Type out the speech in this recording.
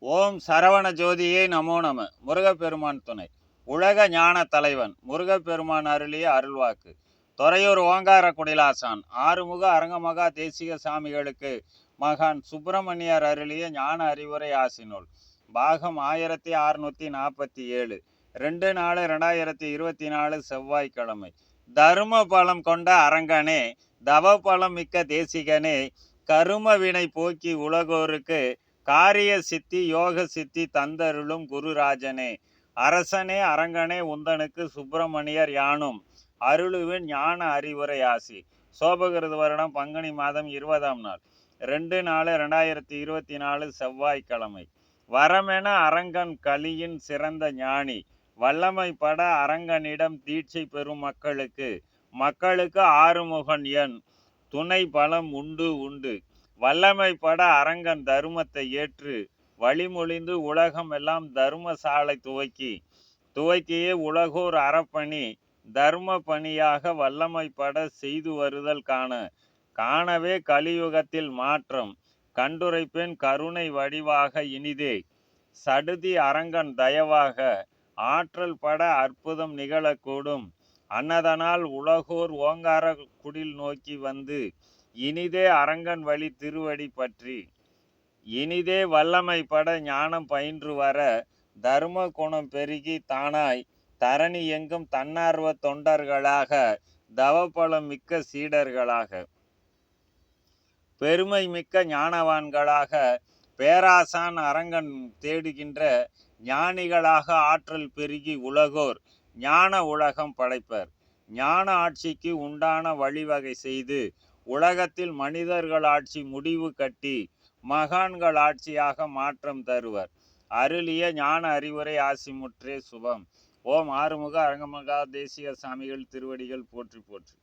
ஓம் சரவண ஜோதியே நமோ நம. முருகப்பெருமான் துணை. உலக ஞான தலைவன் முருகப்பெருமான் அருளிய அருள்வாக்கு. துறையூர் ஓங்கார குடிலாசான் ஆறுமுக அரங்கமகா தேசிக சாமிகளுக்கு மகான் சுப்பிரமணியர் அருளிய ஞான அறிவுரை ஆசினுள். பாகம் ஆயிரத்தி அறுநூத்தி நாற்பத்தி ஏழு ரெண்டு நாலு ரெண்டாயிரத்தி இருபத்தி நாலு செவ்வாய்க்கிழமை. தரும பலம் கொண்ட அரங்கனே தவ பலம் மிக்க தேசிகனே கரும வினை போக்கி உலகோருக்கு காரிய சித்தி யோக சித்தி தந்தருளும் குருராஜனே. அரசனே அரங்கனே உந்தனுக்கு சுப்பிரமணியர் யானும். அருளுவின் ஞான அறிவுரை ஆசி. சோபகிருத வருடம் பங்குனி மாதம் இருபதாம் நாள். ரெண்டு நாலு ரெண்டாயிரத்தி இருபத்தி நாலு செவ்வாய்க்கிழமை. வரமென அரங்கன் கலியின் சிறந்த ஞானி. வல்லமை பட அரங்கனிடம் தீட்சை பெறும் மக்களுக்கு. மக்களுக்கு ஆறுமுகன் எண் துணை பலம் உண்டு உண்டு. வல்லமை பட அரங்கன் தருமத்தை ஏற்று வழிமொழிந்து உலகம் எல்லாம் தர்மசாலை துவக்கி துவக்கியே உலகோர் அறப்பணி தர்ம பணியாக வல்லமை பட செய்து வருதல் காண காணவே கலியுகத்தில் மாற்றம் கண்டுரைப்பேன் கருணை வடிவாக இனிதே. சடுதி அரங்கன் தயவாக ஆற்றல் பட அற்புதம் நிகழக்கூடும். அன்னதனால் உலகோர் ஓங்கார குடில் நோக்கி வந்து இனிதே அரங்கன் வழி திருவடி பற்றி. இனிதே வல்லமை பட ஞானம் பயின்று வர தர்ம குணம் பெருகி தானாய் தரணி எங்கும் தன்னார்வ தொண்டர்களாக தவபலம் மிக்க சீடர்களாக. பெருமை மிக்க ஞானவான்களாக பேராசான் அரங்கன் தேடுகின்ற ஞானிகளாக ஆற்றல் பெருகி உலகோர் ஞான உலகம் படைப்பர். ஞான ஆட்சிக்கு உண்டான வழிவகை செய்து உலகத்தில் மனிதர்கள் ஆட்சி முடிவு கட்டி மகான்கள் ஆட்சியாக மாற்றம் தருவர். அருளிய ஞான அறிவுரை ஆசிமுற்றே சுபம். ஓம் ஆறுமுக அரங்கமகா தேசிய சாமிகள் திருவடிகள் போற்றி போற்றி.